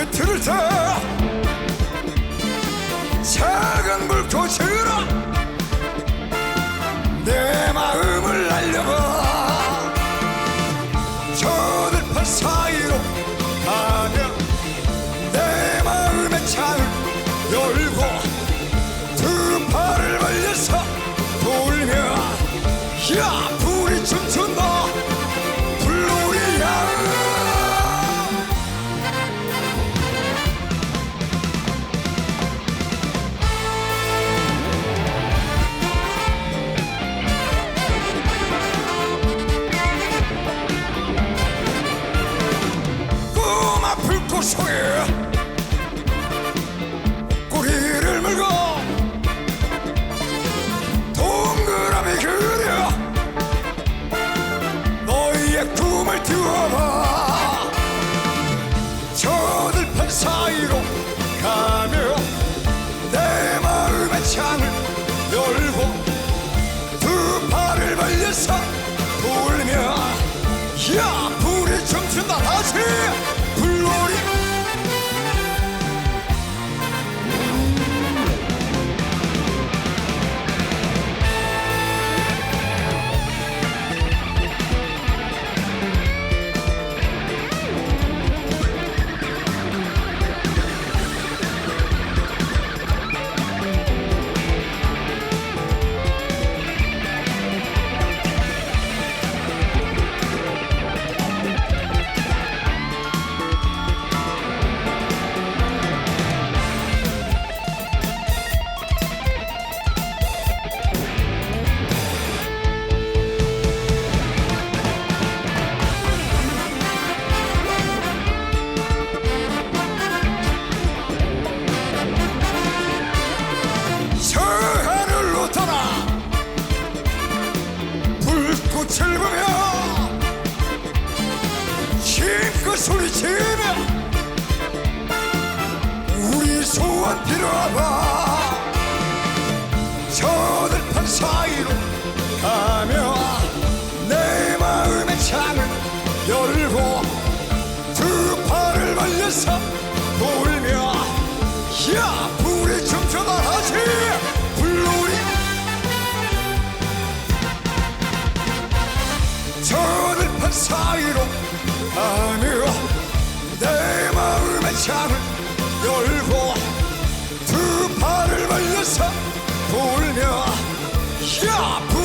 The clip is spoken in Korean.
달빛을 타 작은 불꽃으 속에 꼬리를 물고 동그라미 그려 너희의 꿈을 띄워봐. 저들판 사이로 가며 내 마음의 창을 보며 힘껏 소리치며 우리 소원 빌어봐. 저들 판 사이로 하늘로 내 마음의 창을 열고 두 팔을 벌려서 돌며 야부